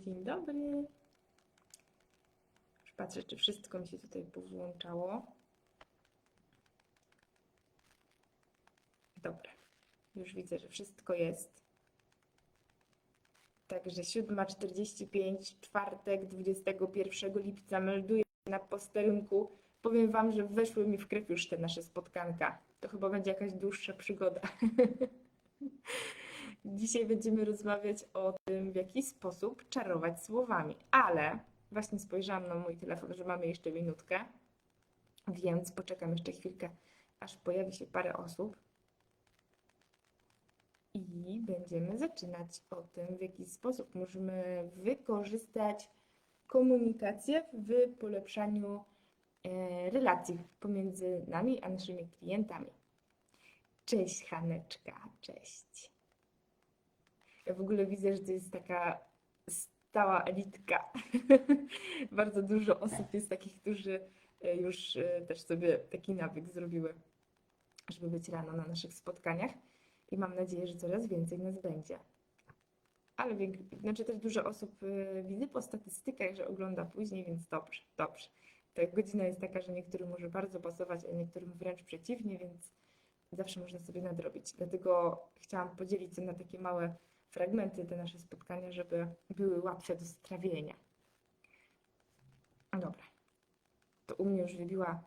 Dzień dobry. Już patrzę, czy wszystko mi się tutaj powłączało. Dobra. Już widzę, że wszystko jest. Także 7.45, czwartek, 21 lipca melduję na posterunku. Powiem Wam, że weszły mi w krew już te nasze spotkanka. To chyba będzie jakaś dłuższa przygoda. Dzisiaj będziemy rozmawiać o tym, w jaki sposób czarować słowami. Ale właśnie spojrzałam na mój telefon, że mamy jeszcze minutkę, więc poczekam jeszcze chwilkę, aż pojawi się parę osób. I będziemy zaczynać o tym, w jaki sposób możemy wykorzystać komunikację w polepszaniu e, relacji pomiędzy nami a naszymi klientami. Cześć Haneczka, cześć. Ja w ogóle widzę, że to jest taka stała elitka. Bardzo dużo osób jest takich, którzy e, już e, też sobie taki nawyk zrobiły, żeby być rano na naszych spotkaniach i mam nadzieję, że coraz więcej nas będzie. Ale znaczy też dużo osób e, widzę po statystykach, że ogląda później, więc dobrze, dobrze. Ta godzina jest taka, że niektórym może bardzo pasować, a niektórym wręcz przeciwnie, więc zawsze można sobie nadrobić. Dlatego chciałam podzielić to na takie małe fragmenty te nasze spotkania, żeby były łatwe do strawienia. Dobra. To u mnie już wybiła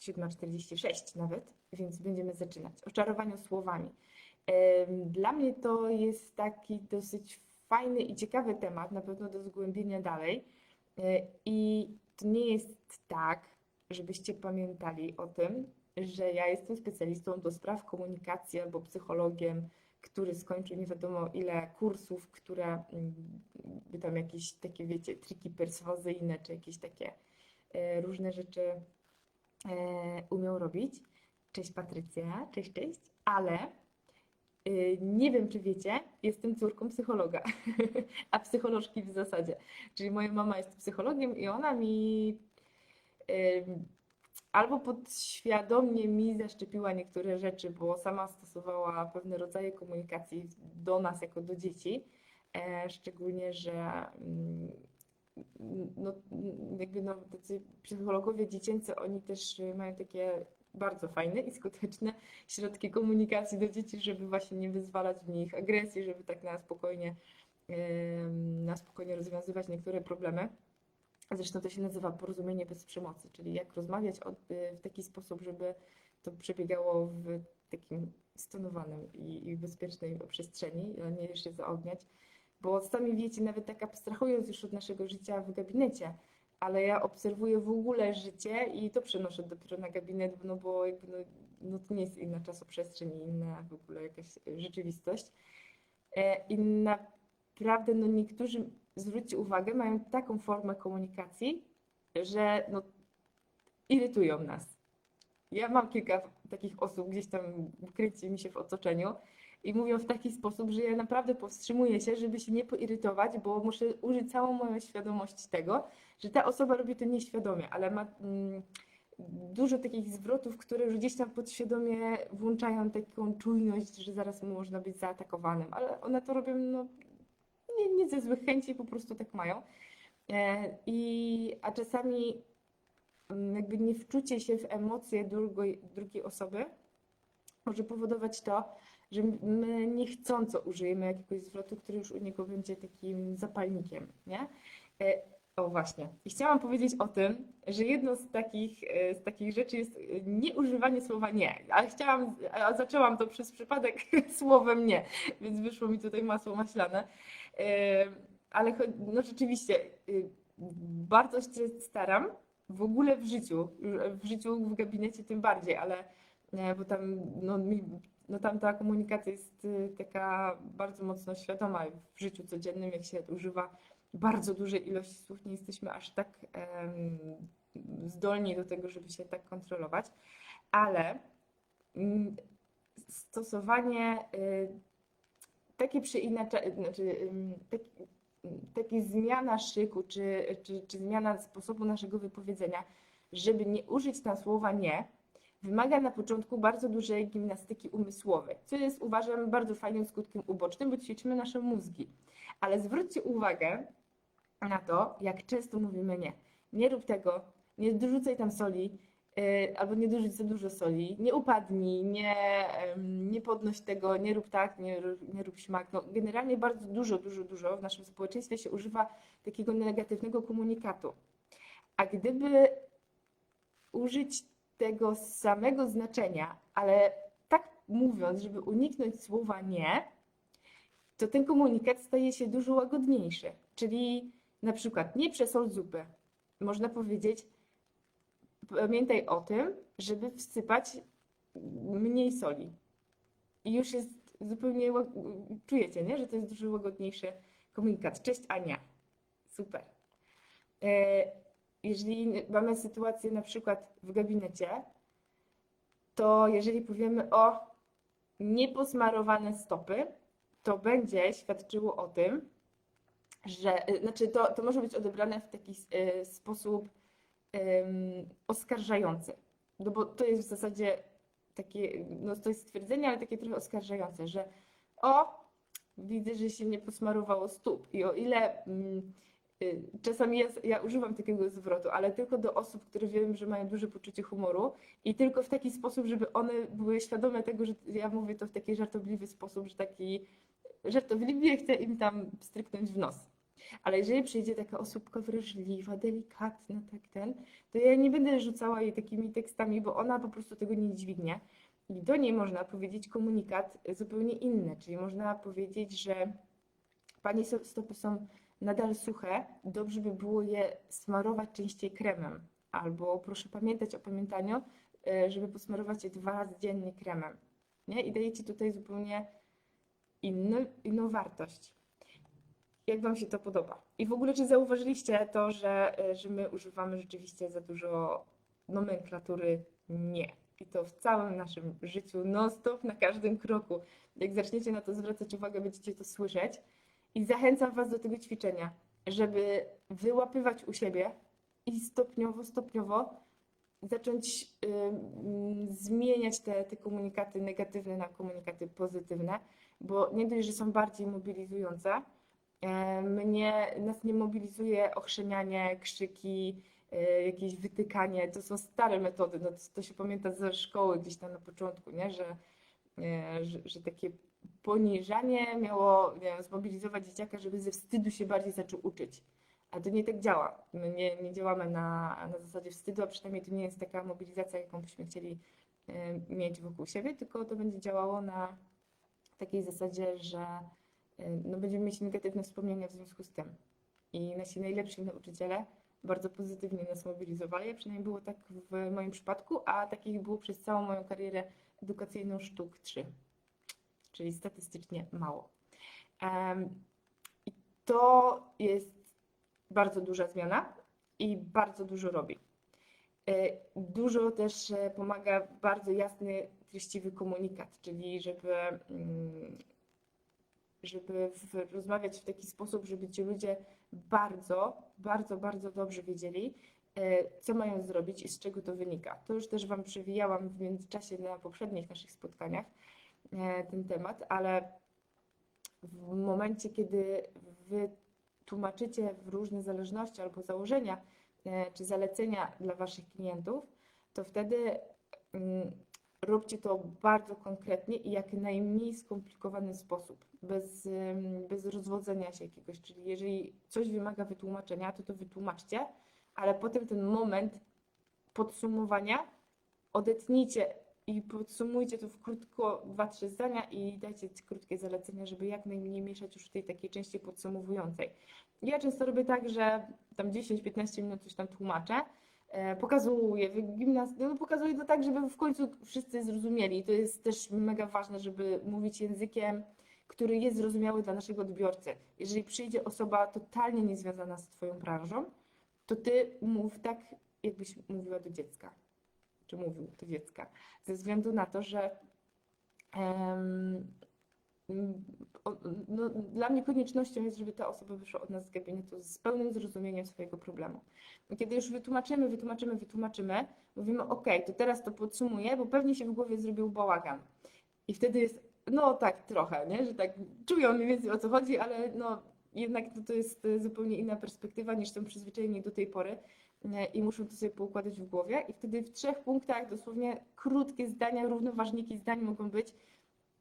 7.46 nawet, więc będziemy zaczynać. O słowami. Dla mnie to jest taki dosyć fajny i ciekawy temat, na pewno do zgłębienia dalej. E, I to nie jest tak, żebyście pamiętali o tym, że ja jestem specjalistą do spraw komunikacji albo psychologiem, który skończył nie wiadomo ile kursów, które mm, by tam jakieś takie, wiecie, triki perswazyjne, czy jakieś takie e, różne rzeczy e, umiał robić. Cześć Patrycja, cześć, cześć, ale y, nie wiem, czy wiecie, jestem córką psychologa, a psycholożki w zasadzie. Czyli moja mama jest psychologiem i ona mi albo podświadomie mi zaszczepiła niektóre rzeczy, bo sama stosowała pewne rodzaje komunikacji do nas jako do dzieci. E, szczególnie, że mm, no, jakby no, tacy psychologowie dziecięcy, oni też mają takie bardzo fajne i skuteczne środki komunikacji do dzieci, żeby właśnie nie wyzwalać w nich agresji, żeby tak na spokojnie, na spokojnie rozwiązywać niektóre problemy. Zresztą to się nazywa porozumienie bez przemocy, czyli jak rozmawiać o, w taki sposób, żeby to przebiegało w takim stonowanym i, i bezpiecznej przestrzeni, a nie się zaogniać. Bo sami wiecie, nawet tak abstrahując już od naszego życia w gabinecie, ale ja obserwuję w ogóle życie i to przenoszę dopiero na gabinet, no bo jakby no, no to nie jest inna czasoprzestrzeń i inna w ogóle jakaś rzeczywistość. E, I naprawdę no niektórzy, zwróćcie uwagę, mają taką formę komunikacji, że no, irytują nas. Ja mam kilka takich osób gdzieś tam kręci mi się w otoczeniu i mówią w taki sposób, że ja naprawdę powstrzymuję się, żeby się nie poirytować, bo muszę użyć całą moją świadomość tego, że ta osoba robi to nieświadomie, ale ma mm, dużo takich zwrotów, które już gdzieś tam podświadomie włączają taką czujność, że zaraz można być zaatakowanym, ale one to robią no, nie, ze złych chęci, po prostu tak mają. E, I, a czasami mm, jakby nie wczucie się w emocje drugiej, drugiej osoby może powodować to, że my niechcąco użyjemy jakiegoś zwrotu, który już u niego będzie takim zapalnikiem, nie? E, O właśnie. I chciałam powiedzieć o tym, że jedną z takich, e, z takich rzeczy jest nieużywanie słowa nie. Ale chciałam, a zaczęłam to przez przypadek słowem nie, więc wyszło mi tutaj masło maślane. Ale no rzeczywiście, y, bardzo się staram, w ogóle w życiu, w życiu w gabinecie tym bardziej, ale e, bo tam, no, mi, no tam ta komunikacja jest y, taka bardzo mocno świadoma w życiu codziennym, jak się używa bardzo dużej ilości słów, nie jesteśmy aż tak em, zdolni do tego, żeby się tak kontrolować, ale mm, stosowanie y, takie przeinaczenie, znaczy taki, takie zmiana szyku, czy, czy, czy zmiana sposobu naszego wypowiedzenia, żeby nie użyć tam słowa nie, wymaga na początku bardzo dużej gimnastyki umysłowej, co jest uważam bardzo fajnym skutkiem ubocznym, bo ćwiczymy nasze mózgi. Ale zwróćcie uwagę, na to, jak często mówimy nie. Nie rób tego, nie dorzucaj tam soli, albo nie dorzuć za dużo soli, nie upadnij, nie, nie podnoś tego, nie rób tak, nie, nie rób śmak. No, generalnie bardzo dużo, dużo, dużo w naszym społeczeństwie się używa takiego negatywnego komunikatu. A gdyby użyć tego samego znaczenia, ale tak mówiąc, żeby uniknąć słowa nie, to ten komunikat staje się dużo łagodniejszy. Czyli na przykład nie przesol zupy. Można powiedzieć, pamiętaj o tym, żeby wsypać mniej soli. I już jest zupełnie, czujecie, nie? że to jest dużo łagodniejszy komunikat. Cześć Ania. Super. E, Jeżeli mamy sytuację na przykład w gabinecie, to jeżeli powiemy o nieposmarowane stopy, to będzie świadczyło o tym, że, y, znaczy to, to może być odebrane w taki y, sposób ym, oskarżający. No bo to jest w zasadzie takie, no to jest stwierdzenie, ale takie trochę oskarżające, że o, widzę, że się nie posmarowało stóp i o ile mm, y, czasami ja, ja używam takiego zwrotu, ale tylko do osób, które wiem, że mają duże poczucie humoru i tylko w taki sposób, żeby one były świadome tego, że ja mówię to w taki żartobliwy sposób, że taki żartobliwie chcę im tam stryknąć w nos. Ale jeżeli przyjdzie taka osóbka wrażliwa, delikatna, tak ten, to ja nie będę rzucała jej takimi tekstami, bo ona po prostu tego nie dźwignie. I do niej można powiedzieć komunikat zupełnie inny, czyli można powiedzieć, że Pani stopy są nadal suche, dobrze by było je smarować częściej kremem. Albo proszę pamiętać o pamiętaniu, e, żeby posmarować je dwa razy dziennie kremem. Nie? I dajecie tutaj zupełnie inny, inną wartość. Jak Wam się to podoba? I w ogóle, czy zauważyliście to, że, e, że my używamy rzeczywiście za dużo nomenklatury nie? I to w całym naszym życiu, non-stop, na każdym kroku. Jak zaczniecie na to zwracać uwagę, będziecie to słyszeć. I zachęcam Was do tego ćwiczenia, żeby wyłapywać u siebie i stopniowo, stopniowo zacząć ym, zmieniać te, te komunikaty negatywne na komunikaty pozytywne, bo nie dość, że są bardziej mobilizujące, mnie, nas nie mobilizuje ochrzenianie, krzyki, e, jakieś wytykanie. To są stare metody, no to, to się pamięta ze szkoły gdzieś tam na początku, nie? Że, e, że, że takie poniżanie miało wiem, zmobilizować dzieciaka, żeby ze wstydu się bardziej zaczął uczyć. A to nie tak działa. My nie, nie działamy na, na zasadzie wstydu, a przynajmniej to nie jest taka mobilizacja, jaką byśmy chcieli e, mieć wokół siebie, tylko to będzie działało na takiej zasadzie, że e, no, będziemy mieć negatywne wspomnienia w związku z tym. I nasi najlepsi nauczyciele bardzo pozytywnie nas mobilizowali, przynajmniej było tak w moim przypadku, a takich było przez całą moją karierę edukacyjną sztuk 3, czyli statystycznie mało. I to jest bardzo duża zmiana i bardzo dużo robi. E, Dużo też e, pomaga bardzo jasny, treściwy komunikat, czyli żeby, mm, żeby w, rozmawiać w taki sposób, żeby ci ludzie bardzo, bardzo, bardzo dobrze wiedzieli, e, co mają zrobić i z czego to wynika. To już też Wam przewijałam w międzyczasie na poprzednich naszych spotkaniach e, ten temat, ale w momencie, kiedy Wy tłumaczycie w różne zależności albo założenia e, czy zalecenia dla Waszych klientów, to wtedy mm, róbcie to bardzo konkretnie i jak najmniej skomplikowany sposób, bez, bez rozwodzenia się jakiegoś. Czyli jeżeli coś wymaga wytłumaczenia, to to wytłumaczcie, ale potem ten moment podsumowania odetnijcie i podsumujcie to w krótko, dwa, trzy zdania i dajcie krótkie zalecenia, żeby jak najmniej mieszać już w tej takiej części podsumowującej. Ja często robię tak, że tam 10-15 minut coś tam tłumaczę, e, pokazuję, gimnaz... no, pokazuję to tak, żeby w końcu wszyscy zrozumieli. To jest też mega ważne, żeby mówić językiem, który jest zrozumiały dla naszego odbiorcy. Jeżeli przyjdzie osoba totalnie niezwiązana z Twoją branżą, to Ty mów tak, jakbyś mówiła do dziecka, czy mówił do dziecka, ze względu na to, że no, dla mnie koniecznością jest, żeby ta osoba wyszła od nas z gabinetu z pełnym zrozumieniem swojego problemu. I kiedy już wytłumaczymy, wytłumaczymy, wytłumaczymy, mówimy, ok, to teraz to podsumuję, bo pewnie się w głowie zrobił bałagan. I wtedy jest, no tak, trochę, nie? że tak czują mniej więcej o co chodzi, ale no jednak no, to jest zupełnie inna perspektywa niż są przyzwyczajeni do tej pory i muszą to sobie poukładać w głowie. I wtedy w trzech punktach, dosłownie krótkie zdania, równoważniki zdań mogą być,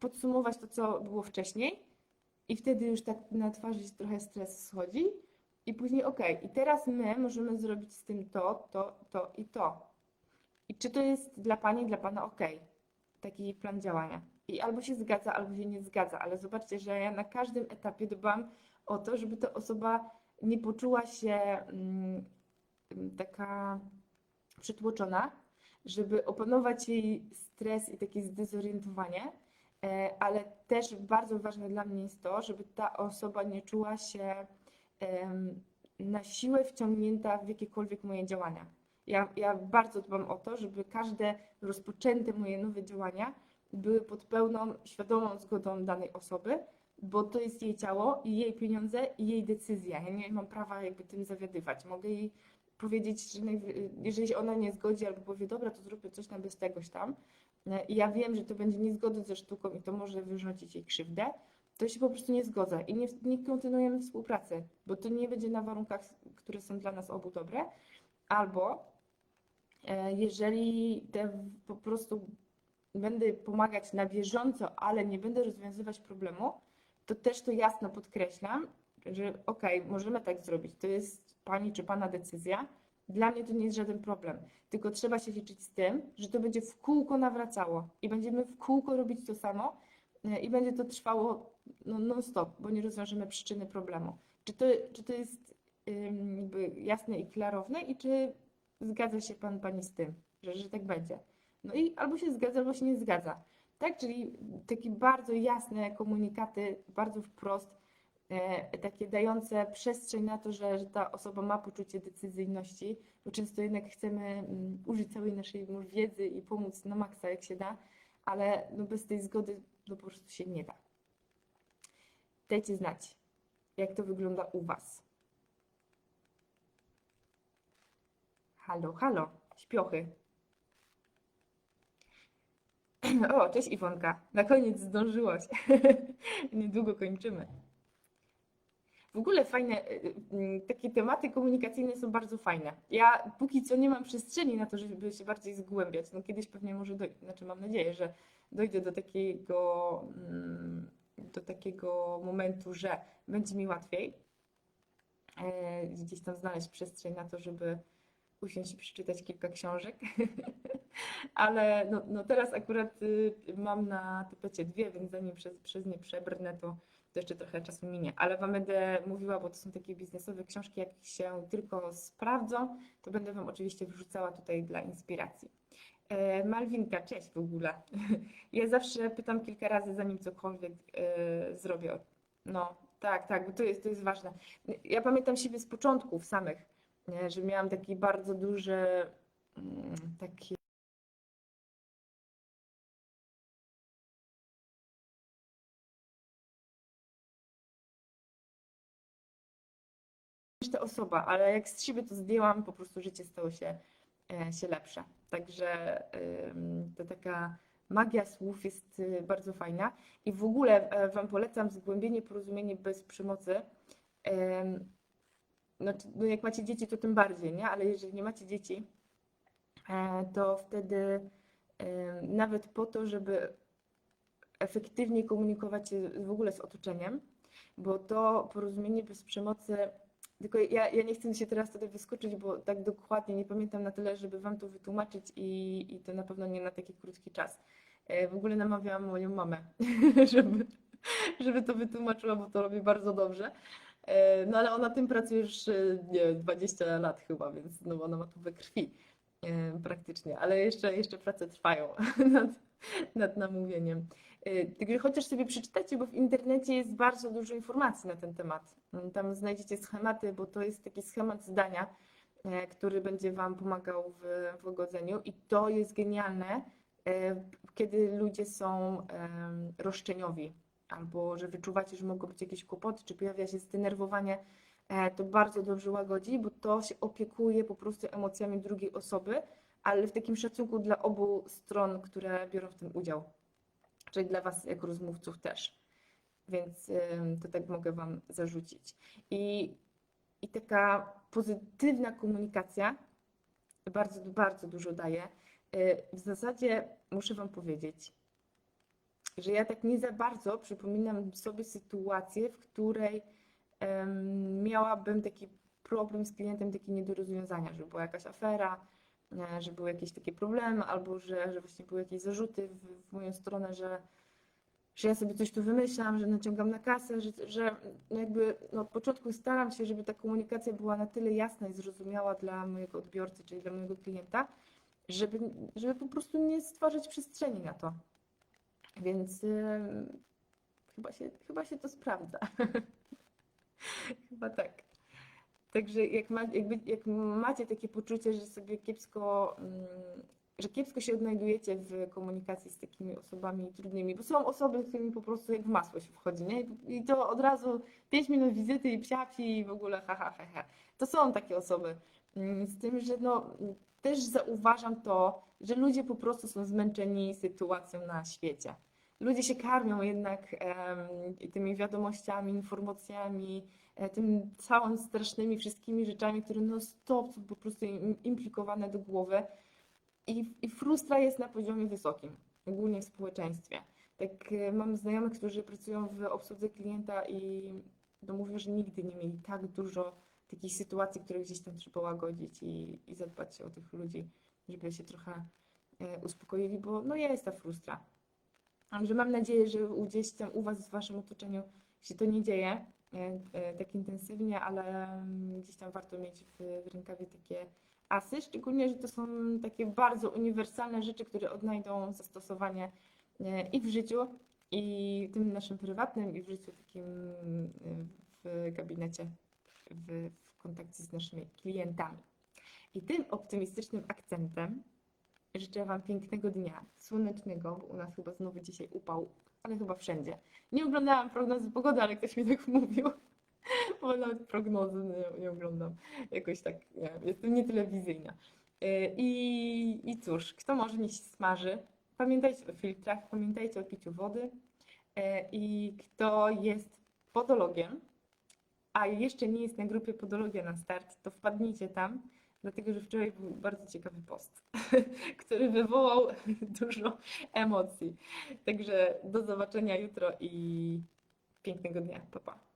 podsumować to, co było wcześniej i wtedy już tak na twarzy trochę stres schodzi i później ok, i teraz my możemy zrobić z tym to, to, to i to. I czy to jest dla Pani, dla Pana ok? Taki plan działania. I albo się zgadza, albo się nie zgadza, ale zobaczcie, że ja na każdym etapie dbam o to, żeby ta osoba nie poczuła się mm, taka przytłoczona, żeby opanować jej stres i takie zdezorientowanie, ale też bardzo ważne dla mnie jest to, żeby ta osoba nie czuła się na siłę wciągnięta w jakiekolwiek moje działania. Ja, ja bardzo dbam o to, żeby każde rozpoczęte moje nowe działania były pod pełną, świadomą zgodą danej osoby, bo to jest jej ciało i jej pieniądze i jej decyzja. Ja nie mam prawa jakby tym zawiadywać. Mogę jej powiedzieć, że jeżeli ona nie zgodzi albo powie, dobra, to zróbmy coś tam bez tegoś tam, e, i ja wiem, że to będzie niezgodne ze sztuką i to może wyrządzić jej krzywdę, to się po prostu nie zgodzę i nie, nie kontynuujemy współpracy, bo to nie będzie na warunkach, które są dla nas obu dobre, albo e, jeżeli te po prostu będę pomagać na bieżąco, ale nie będę rozwiązywać problemu, to też to jasno podkreślam, że okej, możemy tak zrobić, to jest Pani czy Pana decyzja, dla mnie to nie jest żaden problem, tylko trzeba się liczyć z tym, że to będzie w kółko nawracało i będziemy w kółko robić to samo e, i będzie to trwało no, non-stop, bo nie rozwiążemy przyczyny problemu. Czy to, czy to jest jakby jasne i klarowne i czy zgadza się Pan, Pani z tym, że, że tak będzie? No i albo się zgadza, albo się nie zgadza. Tak, czyli takie bardzo jasne komunikaty, bardzo wprost, takie dające przestrzeń na to, że, że ta osoba ma poczucie decyzyjności, bo często jednak chcemy mm, użyć całej naszej wiedzy i pomóc na maksa jak się da, ale no bez tej zgody no po prostu się nie da. Dajcie znać, jak to wygląda u Was. Halo, halo, śpiochy. O, cześć Iwonka. Na koniec zdążyłaś. Niedługo kończymy. W ogóle fajne, y, y, takie tematy komunikacyjne są bardzo fajne. Ja póki co nie mam przestrzeni na to, żeby się bardziej zgłębiać. No kiedyś pewnie może dojdę, znaczy mam nadzieję, że dojdę do takiego, mm, do takiego momentu, że będzie mi łatwiej e, gdzieś tam znaleźć przestrzeń na to, żeby usiąść i przeczytać kilka książek. Ale no, no teraz akurat y, mam na tapecie dwie, więc zanim przez, przez nie przebrnę, to, to jeszcze trochę czasu minie. Ale Wam będę mówiła, bo to są takie biznesowe książki, jak się tylko sprawdzą, to będę Wam oczywiście wrzucała tutaj dla inspiracji. E, Malwinka, cześć w ogóle. Ja zawsze pytam kilka razy, zanim cokolwiek e, zrobię. No, tak, tak, bo to jest, to jest ważne. Ja pamiętam siebie z początków samych, że miałam taki bardzo duży, mm, taki ta osoba, ale jak z siebie to zdjęłam, po prostu życie stało się, e, się lepsze. Także to taka magia słów jest y, bardzo fajna i w ogóle e, Wam polecam zgłębienie porozumienie bez przemocy. Znaczy, no jak macie dzieci, to tym bardziej, nie? Ale jeżeli nie macie dzieci, e, to wtedy nawet po to, żeby efektywniej komunikować się w ogóle z otoczeniem, bo to porozumienie bez przemocy tylko ja, ja nie chcę się teraz tutaj wyskoczyć, bo tak dokładnie nie pamiętam na tyle, żeby Wam to wytłumaczyć i, i to na pewno nie na taki krótki czas. E, W ogóle namawiałam moją mamę, żeby, żeby to wytłumaczyła, bo to robi bardzo dobrze. E, No ale ona tym pracuje już, e, nie wiem, 20 lat chyba, więc no, ona ma to we krwi praktycznie, ale jeszcze, jeszcze prace trwają nad, nad namówieniem. Chociaż sobie przeczytacie, bo w internecie jest bardzo dużo informacji na ten temat. Tam znajdziecie schematy, bo to jest taki schemat zdania, e, który będzie Wam pomagał w, w łagodzeniu i to jest genialne, e, kiedy ludzie są roszczeniowi albo że wyczuwacie, że mogą być jakieś kłopoty, czy pojawia się zdenerwowanie, e, to bardzo dobrze łagodzi, bo to się opiekuje po prostu emocjami drugiej osoby, ale w takim szacunku dla obu stron, które biorą w tym udział czyli dla Was jako rozmówców też. Więc to tak mogę Wam zarzucić. I, i taka pozytywna komunikacja bardzo, bardzo dużo daje. Y, W zasadzie muszę Wam powiedzieć, że ja tak nie za bardzo przypominam sobie sytuację, w której em, miałabym taki problem z klientem, takie nie do rozwiązania, że była jakaś afera, e, że były jakieś takie problemy, albo że, że właśnie były jakieś zarzuty w, w moją stronę, że, że ja sobie coś tu wymyślam, że naciągam na kasę, że, że no jakby no od początku staram się, żeby ta komunikacja była na tyle jasna i zrozumiała dla mojego odbiorcy, czyli dla mojego klienta, żeby, żeby po prostu nie stwarzać przestrzeni na to. Więc em, chyba się, chyba się to sprawdza. Chyba tak. Także jak, ma, jakby, jak macie takie poczucie, że sobie kiepsko, mm, że kiepsko się odnajdujecie w komunikacji z takimi osobami trudnymi, bo są osoby, z którymi po prostu jak w masło się wchodzi, nie? I to od razu 5 minut wizyty i psiapi i w ogóle ha, ha, ha, ha. To są takie osoby. Mm, Z tym, że no, też zauważam to, że ludzie po prostu są zmęczeni sytuacją na świecie. Ludzie się karmią jednak em, tymi wiadomościami, informacjami, e, tym całym strasznymi wszystkimi rzeczami, które no stop są po prostu im implikowane do głowy i, i frustra jest na poziomie wysokim, ogólnie w społeczeństwie. Tak e, mam znajomych, którzy pracują w obsłudze klienta i no mówią, że nigdy nie mieli tak dużo takich sytuacji, które gdzieś tam trzeba łagodzić i, i zadbać o tych ludzi, żeby się trochę e, uspokoili, bo no jest ta frustra. Także mam nadzieję, że gdzieś tam u Was w Waszym otoczeniu się to nie dzieje e, tak intensywnie, ale mm, gdzieś tam warto mieć w, w rękawie takie asy, szczególnie, że to są takie bardzo uniwersalne rzeczy, które odnajdą zastosowanie e, i w życiu, i tym naszym prywatnym, i w życiu takim e, w gabinecie, w, w kontakcie z naszymi klientami. I tym optymistycznym akcentem Życzę Wam pięknego dnia, słonecznego, bo u nas chyba znowu dzisiaj upał, ale chyba wszędzie. Nie oglądałam prognozy pogody, ale ktoś mi tak mówił, bo nawet prognozy nie, nie oglądam. Jakoś tak, nie wiem, jestem nietelewizyjna. Yy, I, I cóż, kto może nie się smaży, pamiętajcie o filtrach, pamiętajcie o piciu wody. Yy, I kto jest podologiem, a jeszcze nie jest na grupie Podologia na start, to wpadnijcie tam, dlatego że wczoraj był bardzo ciekawy post, który wywołał dużo emocji. Także do zobaczenia jutro i pięknego dnia. Pa, pa.